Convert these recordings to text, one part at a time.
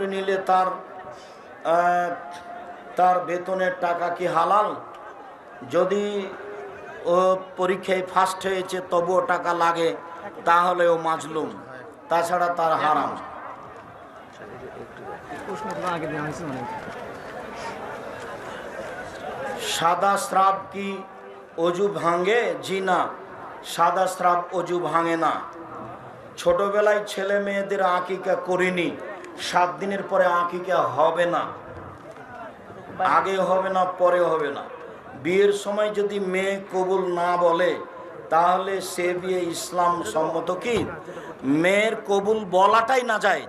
চাকরি নিলে তার তার বেতনের টাকা কি হালাল? যদি ও পরীক্ষায় ফার্স্ট হয়েছে, তবুও টাকা লাগে, তাহলে ও মাজলুম। তাছাড়া তার হারাম। সাদা স্রাব কি অজু ভাঙে? জি না, সাদা স্রাব অজু ভাঙে না। ছোটবেলায় ছেলে মেয়েদের আঁকিকা করিনি। সাত দিনের পরে আকিকা হবে না। আগে হবে না পরে হবে না। বিয়ের সময় যদি মেয়ে কবুল না বলে, তাহলে সে বিয়ে ইসলাম সম্মত কি? মেয়ের কবুল বলাটাই না যায়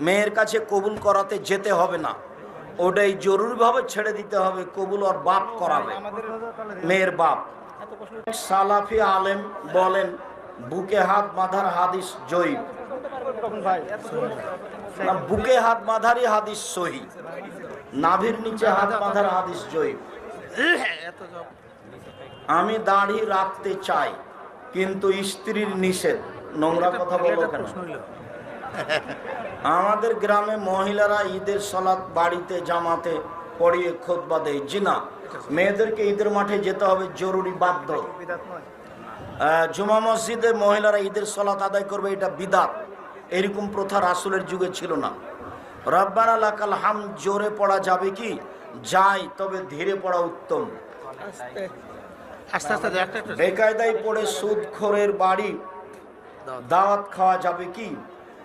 মেয়ের কাছে কবুল করাতে যেতে হবে না। ওটাই জরুরিভাবে ছেড়ে দিতে হবে, কবুল ওর বাপ করাবে। মেয়ের বাপ। সালাফি আলেম বলেন, বুকে হাত, মাথার হাদিস বুকে হাত বাঁধারই হাদিস সহি। নাভির নিচে হাত বাঁধার হাদিস জয়ীব আমি দাড়ি রাখতে চাই কিন্তু স্ত্রীর নিষেধ। নোংরা কথা বলো কেন? আমাদের গ্রামে মহিলারা ঈদের সলাৎ বাড়িতে জামাতে পড়িয়ে খোদবা দেয় জি না মেয়েদেরকে ঈদের মাঠে যেতে হবে জরুরি বাধ্য। জুমা মসজিদে মহিলারা ঈদের সলাৎ আদায় করবে এটা বিদাত। এরকম প্রথা রাসুলের যুগে ছিল না। রব্বানা লাকাল হাম জোরে পড়া যাবে কি? যাই তবে ধীরে পড়া উত্তম। বেকায়দায় পড়ে সুদ খোরের বাড়ি দাওয়াত খাওয়া যাবে কি?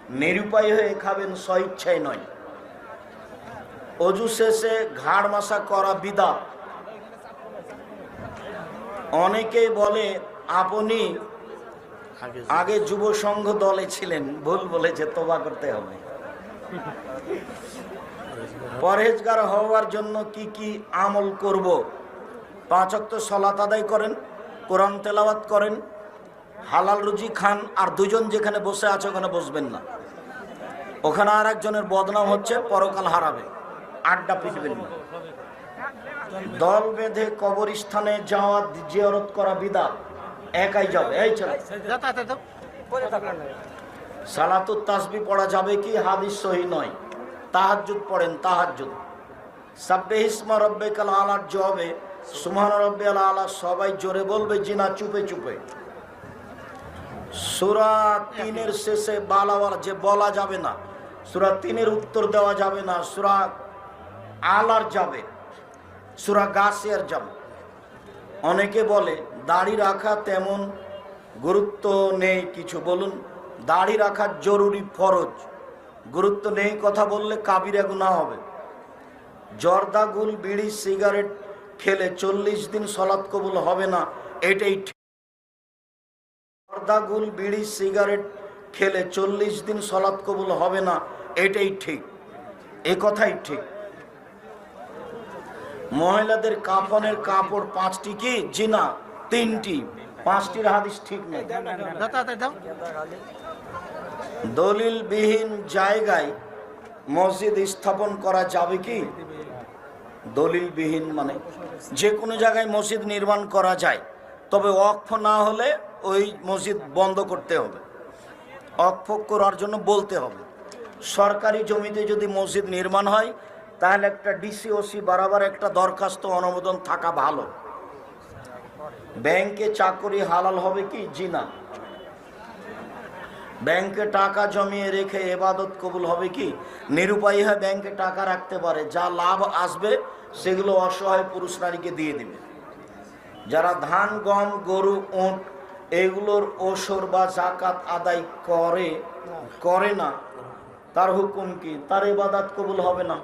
নিরুপায় হয়ে খাবেন স্বইচ্ছায় নয়। অজু শেষে ঘাড় মাসা করা বিদা। অনেকেই বলে আপনি আগে যুব সংঘ দলে ছিলেন, ভুল বলেছে তোবা করতে হবে। পরহেজগার হওয়ার জন্য কি কি আমল করব? পাঁচ অক্ত সলাত আদায় করেন, কোরআন তেলাওয়াত করেন, হালাল রুজি খান, আর দুজন যেখানে বসে আছে ওখানে বসবেন না। ওখানে আর একজনের বদনাম হচ্ছে, পরকাল হারাবে, আড্ডা পিটবেন না। দল বেঁধে কবরস্থানে যাওয়া, জিয়ারত করা বিদা একাই যাবে এই চলো সালাতুত তাসবি পড়া যাবে কি? হাদিস সহি নয়। তাহাজ্জুদ পড়েন তাহাজ্জুদ। সাব্বে ইসমা রব্বে কাল আলার জবে সুমান রব্বে আলা আলা সবাই জোরে বলবে জিনা চুপে চুপে। সুরা তিনের শেষে বালাওয়ালা যে বলা যাবে না সুরা তিনের উত্তর দেওয়া যাবে না সুরা আলার যাবে সুরা গাছিয়ার যাবে। অনেকে বলে দাড়ি রাখা তেমন গুরুত্ব নেই কিছু বলুন। দাড়ি রাখা জরুরি ফরজ। গুরুত্ব নেই কথা বললে কাবিরা গুণা হবে। জর্দা গুল, বিড়ি, সিগারেট খেলে চল্লিশ দিন সলাৎ কবুল হবে না, এটাই ঠিক। জর্দা গুল, বিড়ি, সিগারেট খেলে চল্লিশ দিন সলাৎ কবুল হবে না, এটাই ঠিক। এ কথাই ঠিক। মহিলাদের কাফনের কাপড় পাঁচটি কি? জিনা। তিনটি। পাঁচটির হাদিস ঠিক নেই। দলিলবিহীন জায়গায় মসজিদ স্থাপন করা যাবে কি? দলিলবিহীন মানে যে কোনো জায়গায় মসজিদ নির্মাণ করা যায়। তবে অক্ষ না হলে ওই মসজিদ বন্ধ করতে হবে। অক্ষ করার জন্য বলতে হবে সরকারি জমিতে যদি মসজিদ নির্মাণ হয় তাহলে একটা ডিসিওসি বরাবর একটা দরখাস্ত অনুমোদন থাকা ভালো। ব্যাংকে চাকরি হালাল হবে কি? জি না। ব্যাংকে টাকা জমিয়ে রেখে এবাদত কবুল হবে কি? নিরুপায়ী হয়ে ব্যাংকে টাকা রাখতে পারে। যা লাভ আসবে, সেগুলো অসহায় পুরুষ নারীকে দিয়ে দিবে। যারা ধান, গম, গরু, উঁট, এগুলোর ওসর বা জাকাত আদায় করে করে না, তার হুকুম কি? তার এবাদাত কবুল হবে না।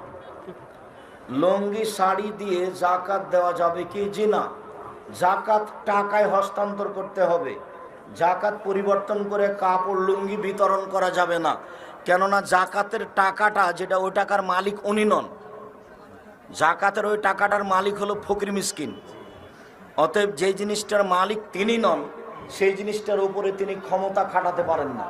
লঙ্গি, শাড়ি দিয়ে জাকাত দেওয়া যাবে কি? জি না। জাকাত টাকায় হস্তান্তর করতে হবে। জাকাত পরিবর্তন করে কাপড় লুঙ্গি বিতরণ করা যাবে না। কেননা জাকাতের টাকাটা যেটা ওই টাকার মালিক উনি নন। জাকাতের ওই টাকাটার মালিক হলো ফকির মিসকিন। অতএব যে জিনিসটার মালিক তিনি নন সেই জিনিসটার উপরে তিনি ক্ষমতা খাটাতে পারেন না।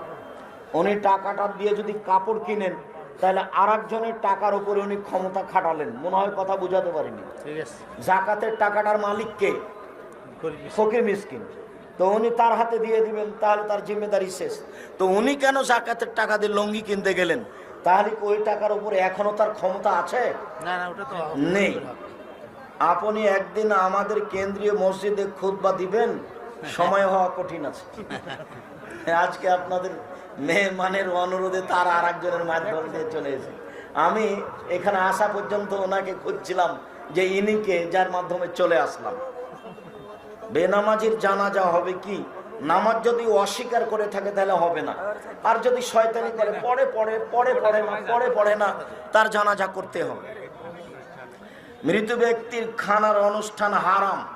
উনি টাকাটা দিয়ে যদি কাপড় কিনেন তাহলে আর একজনের টাকার উপরে উনি ক্ষমতা খাটালেন। মনে হয় কথা বুঝাতে পারিনি। জাকাতের টাকাটার মালিক কে? গরিব ফকির মিসকিন। তো উনি তার হাতে দিয়ে দিবেন তাহলে তার জিম্মেদারি শেষ। তো উনি কেন জাকাতের টাকা দিয়ে লঙ্গি কিনতে গেলেন? তাহলে কি ওই টাকার উপরে এখনও তার ক্ষমতা আছে? না না ওটা তো নেই। আপনি একদিন আমাদের কেন্দ্রীয় মসজিদে খুতবা দিবেন সময় হওয়া কঠিন আছে। আজকে আপনাদের মেহমানের অনুরোধে তার আর একজনের মাধ্যম দিয়ে চলে এসে আমি এখানে আসা পর্যন্ত ওনাকে খুঁজছিলাম যে ইনিকে যার মাধ্যমে চলে আসলাম। বেনামাজির জানাজা হবে কি? নামাজ যদি অস্বীকার করে থাকে তাহলে হবে না। আর যদি শয়তানি করে পরে পরে পরে পড়ে না পরে পড়ে না, তার জানাজা করতে হবে। মৃত ব্যক্তির খানার অনুষ্ঠান হারাম।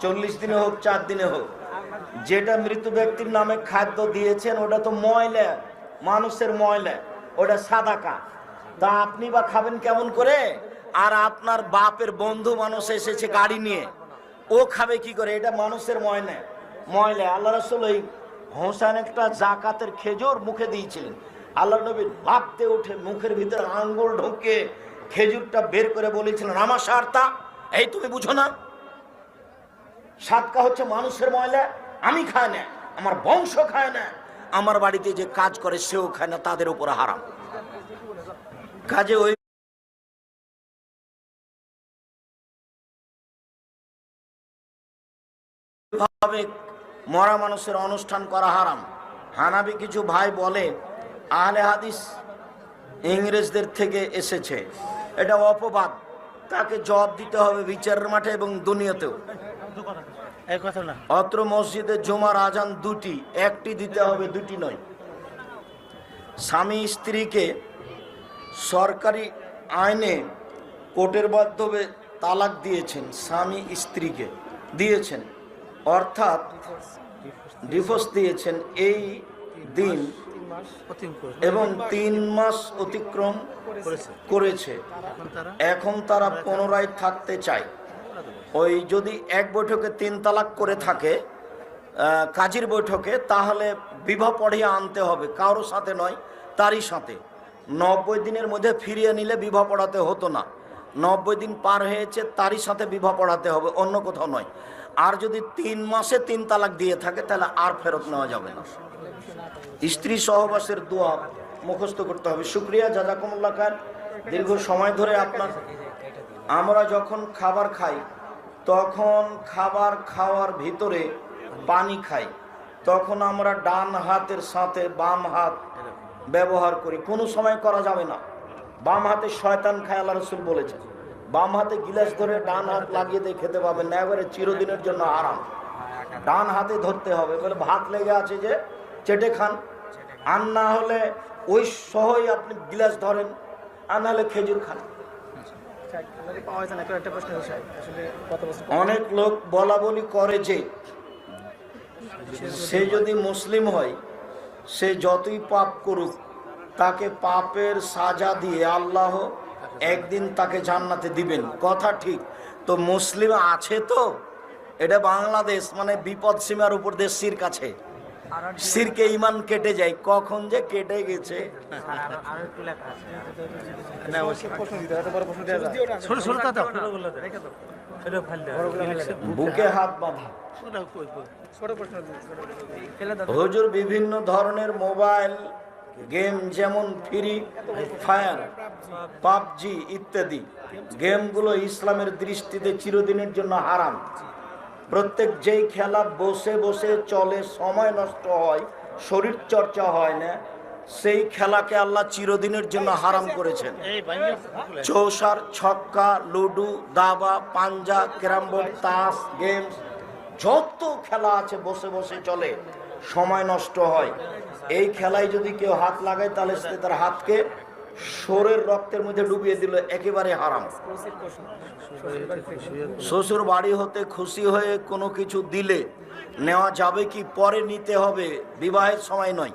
চল্লিশ দিনে হোক, চার দিনে হোক। যেটা মৃত ব্যক্তির নামে খাদ্য দিয়েছেন, ওটা তো ময়লা, মানুষের ময়লা, ওটা সাদাকা। তা আপনি বা খাবেন কেমন করে? আর আপনার বাপের বন্ধু মানুষ এসেছে গাড়ি নিয়ে। ও খাবে কি করে? এটা মানুষের ময়লা। ময়লা। আল্লাহ রসুল ওই হোসান একটা জাকাতের খেজুর মুখে দিয়েছিলেন। আল্লাহ নবী ভাবতে উঠে মুখের ভিতরে আঙ্গুল ঢুকে খেজুরটা বের করে বলেছিলেন, আমার সারতা এই তুমি বুঝো না। সাতকা হচ্ছে মানুষের ময়লা। আমি খাই না। আমার বংশ খায় না। আমার বাড়িতে যে কাজ করে সেও খায় না। তাদের উপর হারাম। কাজে ওই ভাবে মরা মানুষের অনুষ্ঠান করা হারাম। হানাবি কিছু ভাই বলে, আহলে হাদিস ইংরেজদের থেকে এসেছে। এটা অপবাদ। তাকে জবাব দিতে হবে বিচারের মাঠে এবং দুনিয়াতেও। অত্র মসজিদে জুমার আজান দুটি, একটি দিতে হবে, দুটি নয়। স্বামী স্ত্রীকে সরকারি আইনে কোর্টের মাধ্যমে তালাক দিয়েছেন, স্বামী স্ত্রীকে দিয়েছেন। অর্থাৎ ডিভোর্স দিয়েছেন এই দিন এবং তিন মাস অতিক্রম করেছে। এখন তারা পুনরায় থাকতে চায়। ওই যদি এক বৈঠকে তিন তালাক করে থাকে কাজীর বৈঠকে তাহলে বিবাহ পড়িয়ে আনতে হবে। কারোর সাথে নয় তারই সাথে। নব্বই দিনের মধ্যে ফিরিয়ে নিলে বিবাহ পড়াতে হতো না। নব্বই দিন পার হয়েছে তারই সাথে বিবাহ পড়াতে হবে অন্য কোথাও নয়। আর যদি তিন মাসে তিন তালাক দিয়ে থাকে, তাহলে আর ফেরত নেওয়া যাবে না। স্ত্রী সহবাসের দোয়া মুখস্থ করতে হবে। শুক্রিয়া, জাজাকুমুল্লাহ খান দীর্ঘ সময় ধরে আপনার আমরা যখন খাবার খাই, তখন খাবার খাওয়ার ভিতরে পানি খাই, তখন আমরা ডান হাতের সাথে বাম হাত ব্যবহার করি। কোনো সময় করা যাবে না। বাম হাতে শয়তান খায়, আল্লাহ রসুল বলেছেন। বাম হাতে গিলাস ধরে ডান হাত লাগিয়ে দিয়ে খেতে পাবেন না। এবারে চিরদিনের জন্য আরাম। ডান হাতে ধরতে হবে। বলে ভাত লেগে আছে যে, চেটে খান। আর না হলে ওই সহই আপনি গিলাস ধরেন, আর না হলে খেজুর খান। অনেক লোক বলা বলি করে যে, সে যদি মুসলিম হয়, সে যতই পাপ করুক, তাকে পাপের সাজা দিয়ে আল্লাহ একদিন তাকে জান্নাতে দিবেন। কথা ঠিক। তো মুসলিম আছে তো? এটা বাংলাদেশ মানে বিপদ সীমার উপর দেশ সির কাছে। সিরকে ইমান কেটে যায়। কখন যে কেটে গেছে। বুকে হাত বাঁধা। হুজুর বিভিন্ন ধরনের মোবাইল গেম যেমন ফ্রি, ফায়ার, পাবজি ইত্যাদি। গেমগুলো ইসলামের দৃষ্টিতে চিরদিনের জন্য হারাম। প্রত্যেক যেই খেলা বসে বসে চলে, সময় নষ্ট হয়, শরীর চর্চা হয় না, সেই খেলাকে আল্লাহ চিরদিনের জন্য হারাম করেছেন। চৌসার, ছক্কা, লুডু, দাবা, পাঞ্জা, ক্যারাম বোর্ড, তাস, গেমস, যত খেলা আছে বসে বসে চলে, সময় নষ্ট হয়। এই খেলায় যদি কেউ হাত লাগায়, তাহলে সে তার হাতকে শোরের রক্তের মধ্যে ডুবিয়ে দিল, একেবারে হারাম। শ্বশুর বাড়ি হতে খুশি হয়ে কোনো কিছু দিলে নেওয়া যাবে কি? পরে নিতে হবে, বিবাহের সময় নয়।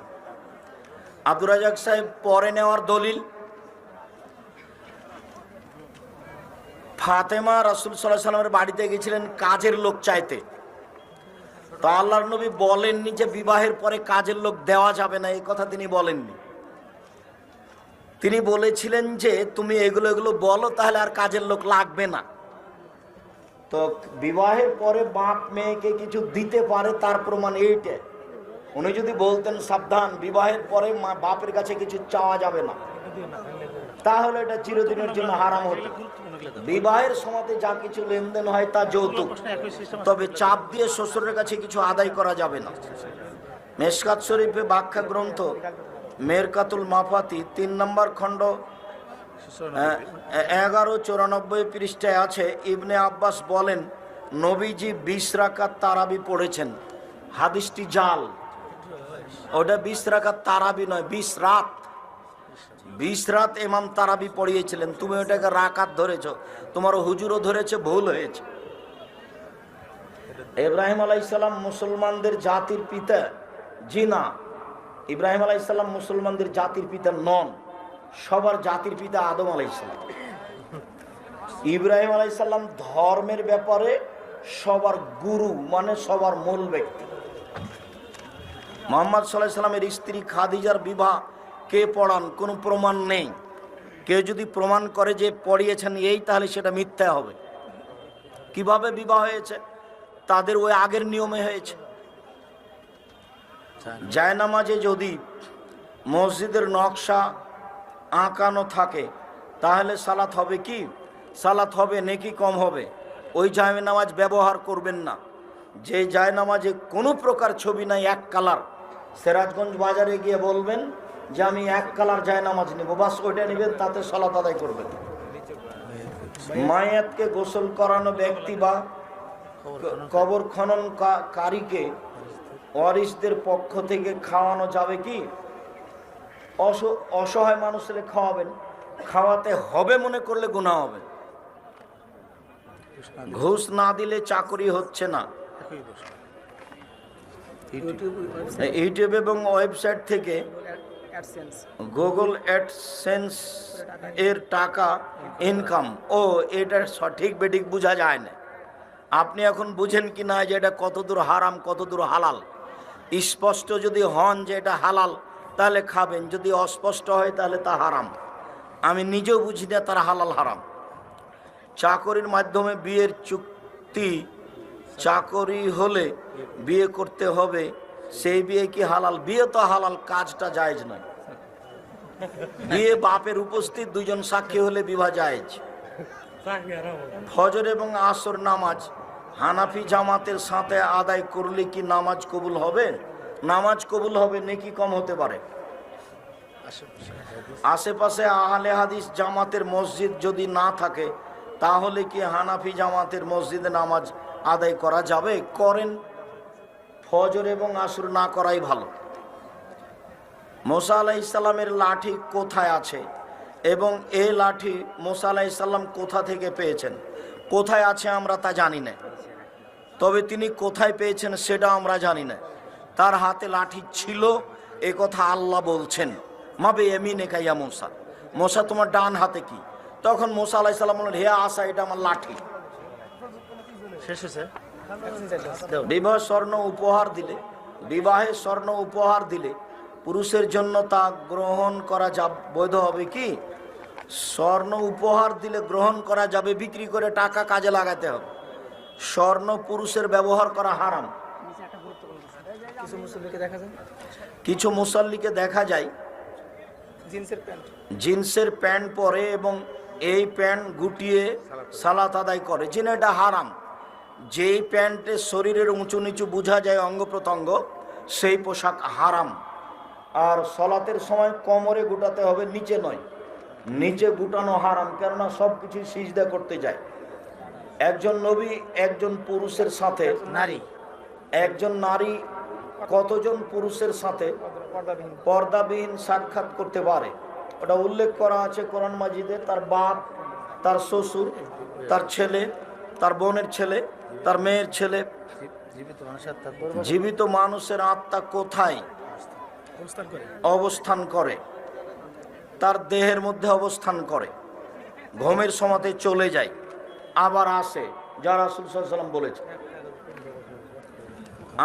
আব্দুর রাজাক সাহেব, পরে নেওয়ার দলিল। ফাতেমা রাসুল সাল্লাহ সাল্লামের বাড়িতে গেছিলেন কাজের লোক চাইতে। তো আল্লাহর নবী বলেননি যে বিবাহের পরে কাজের লোক দেওয়া যাবে না, এই কথা তিনি বলেননি। তিনি বলেছিলেন যে, তুমি এগুলো এগুলো বলো, তাহলে আর কাজের লোক লাগবে না। তো বিবাহের পরে বাপ মেয়েকে কিছু দিতে পারে, তার প্রমাণ এইটা। উনি যদি বলতেন, সাবধান, বিবাহের পরে মা, বাপের কাছে কিছু চাওয়া যাবে না। তাহলে এটা চিরদিনের জন্য হারাম হতো। বিবাহের সময়তে যা কিছু লেনদেন হয় তা যৌতুক। তবে চাপ দিয়ে শ্বশুরের কাছে কিছু আদায় করা যাবে না। মেসকাত শরীফে ব্যাখ্যা গ্রন্থ মেরকাতুল মাফাতি তিন নম্বর খণ্ড এগারো চৌরানব্বই পৃষ্ঠায় আছে ইবনে আব্বাস বলেন নবীজি বিশ রাকাত তারাবি পড়েছেন। হাদিসটি জাল। ওটা বিশ রাকাত তারাবি নয় বিশ রাত। বিশ রাত এমাম তারাবি পড়িয়েছিলেন। তুমি ওটাকে রাকাত ধরেছ। তোমার হুজুরও ধরেছে, ভুল হয়েছে। ইব্রাহিম আলাইসাল্লাম মুসলমানদের জাতির পিতা জি না ইব্রাহিম আলাইসাল্লাম মুসলমানদের জাতির পিতা, নন। সবার জাতির পিতা আদম আলাইসাল্লাম ইব্রাহিম আলাইসাল্লাম ধর্মের ব্যাপারে সবার গুরু মানে সবার মূল ব্যক্তি। মোহাম্মদ সাল্লাহ সাল্লামের স্ত্রী খাদিজার বিবাহ কে পড়ান, কোনো প্রমাণ নেই। কেউ যদি প্রমাণ করে যে পড়িয়েছেন এই, তাহলে সেটা মিথ্যা হবে। কীভাবে বিবাহ হয়েছে? তাদের ওই আগের নিয়মে হয়েছে। জায়নামাজে যদি মসজিদের নকশা আঁকানো থাকে, তাহলে সালাত হবে কি? সালাত হবে, নেকি কম হবে। ওই জায়নামাজ ব্যবহার করবেন না। যে জায়নামাজে কোনো প্রকার ছবি নাই, এক কালার। সিরাজগঞ্জ বাজারে গিয়ে বলবেন যে আমি এক কালার জায়নামাজ নেব বাস ওইটা নেবেন তাতে সালাত আদায় করবেন। মায়াতকে গোসল করানো ব্যক্তি বা কবর খনন কারীকে ওয়ারিসদের পক্ষ থেকে খাওয়ানো যাবে কি? অস- অসহায় মানুষের খাওয়াবেন। খাওয়াতে হবে মনে করলে গুণা হবে। ঘুষ না দিলে চাকরি হচ্ছে না। ইউটিউব এবং ওয়েবসাইট থেকে গুগল অ্যাডসেন্স এর টাকা ইনকাম ও, এটা সঠিক বেঠিক বোঝা যায় না। আপনি এখন বুঝেন কি না যে এটা কতদূর হারাম, কতদূর হালাল? স্পষ্ট যদি হন যে এটা হালাল, তাহলে খাবেন। যদি অস্পষ্ট হয়, তাহলে তা হারাম। আমি নিজেও বুঝি না তার হালাল হারাম। চাকরির মাধ্যমে বিয়ের চুক্তি, চাকরি হলে বিয়ে করতে হবে। সেই বিয়ে কি হালাল? বিয়ে তো হালাল, কাজটা জায়েজ নয়। বিয়ে বাপের উপস্থিত দুজন সাক্ষী হলে বিবাহ জায়েজ। ফজর এবং আসর নামাজ, হানাফি জামাতের সাথে আদায় করলে কি নামাজ কবুল হবে? নামাজ কবুল হবে, নাকি কম হতে পারে? আশেপাশে আহলে হাদিস জামাতের মসজিদ যদি না থাকে, তাহলে কি হানাফি জামাতের মসজিদে নামাজ আদায় করা যাবে? করেন। ফজর এবং আসর না করাই ভালো। মোসা আলাহ ইসলামের লাঠি কোথায় আছে এবং এ লাঠি মোসা আলাহ ইসলাম কোথা থেকে পেয়েছেন? কোথায় আছে আমরা তা জানি না। তবে তিনি কোথায় পেয়েছেন সেটা আমরা জানি না। তার হাতে লাঠি ছিল, এ কথা আল্লাহ বলছেন। মাবে এমিনে কাইয়া মোসা। মোসা, তোমার ডান হাতে কি? তখন মোসা আলাহ ইসলাম বললেন, হে আসা এটা আমার লাঠি। শেষ হয়েছে? বিবাহ স্বর্ণ উপহার দিলে বিবাহে স্বর্ণ উপহার দিলে পুরুষের জন্য তা গ্রহণ করা যা বৈধ হবে কি? স্বর্ণ উপহার দিলে গ্রহণ করা যাবে বিক্রি করে টাকা কাজে লাগাতে হবে। স্বর্ণ পুরুষের ব্যবহার করা হারাম। কিছু মুসল্লিকে দেখা যায়? জিন্সের প্যান্ট। পরে এবং এই প্যান্ট গুটিয়ে সালাত আদায় করে। যেন এটা হারাম। যেই প্যান্টে শরীরের উঁচু নিচু বোঝা যায় অঙ্গ প্রত্যঙ্গ সেই পোশাক হারাম। আর সলাতের সময় কোমরে গুটাতে হবে নিচে নয়। নিচে গুটানো হারাম কেননা সব কিছু সিজদা করতে যায়। একজন নবী একজন পুরুষের সাথে নারী। একজন নারী কতজন পুরুষের সাথে পর্দাবিহীন সাক্ষাৎ করতে পারে? ওটা উল্লেখ করা আছে কোরআন মাজিদে তার বাপ তার শ্বশুর তার ছেলে তার বোনের ছেলে তার মেয়ের ছেলে। জীবিত মানুষের আত্মা কোথায়? অবস্থান করে। তার দেহের মধ্যে অবস্থান করে। ঘুমের সমাতে চলে যায়। আবার আসে। যা রাসুল সাল্লাম বলেছে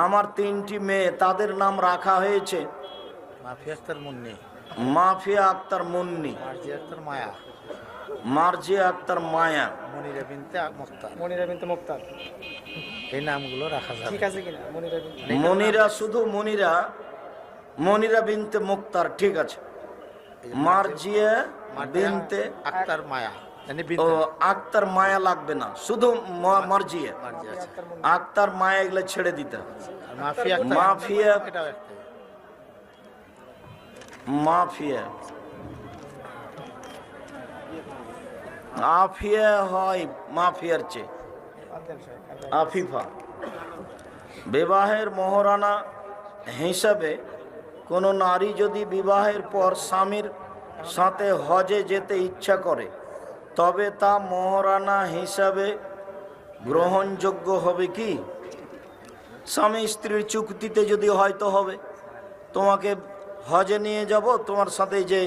আমার তিনটি মেয়ে তাদের নাম রাখা হয়েছে মাফি আক্তার মুন্নি। মাফিয়া আক্তার মুন্নি। মার্জি আক্তার মায়া মায়া। মনিরা বিনতে মুক্তার। মনিরা বিনতে মুক্তার। এই নামগুলো রাখা যাবে। ঠিক আছে কিনা? মনিরা মনিরা শুধু মনিরা মনিরা বিনতে মুক্তার ঠিক আছে। মার্জিয়া বিনতে আক্তার মায়া। মানে ও বিনতে আক্তার মায়া লাগবে না। শুধু মার্জিয়া। আক্তার মায়া এগুলো ছেড়ে দিতে মাফিয়া মাফিয়া। আফিয়া হয়, মাফিয়ার চেয়ে। আফিফা বিবাহের মহারানা হিসাবে কোনো নারী যদি বিবাহের পর স্বামীর সাথে হজে যেতে ইচ্ছা করে, তবে তা মহারানা হিসাবে গ্রহণযোগ্য হবে কি স্বামী স্ত্রীর চুক্তিতে যদি হয়তো হবে, তোমাকে হজে নিয়ে যাব, তোমার সাথে যে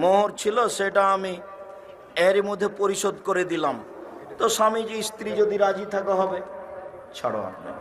মোহর ছিল সেটা আমি এরই মধ্যে পরিশোধ করে দিলাম। তো স্বামীজি স্ত্রী যদি রাজি থাকা হবে ছাড়ো আপনার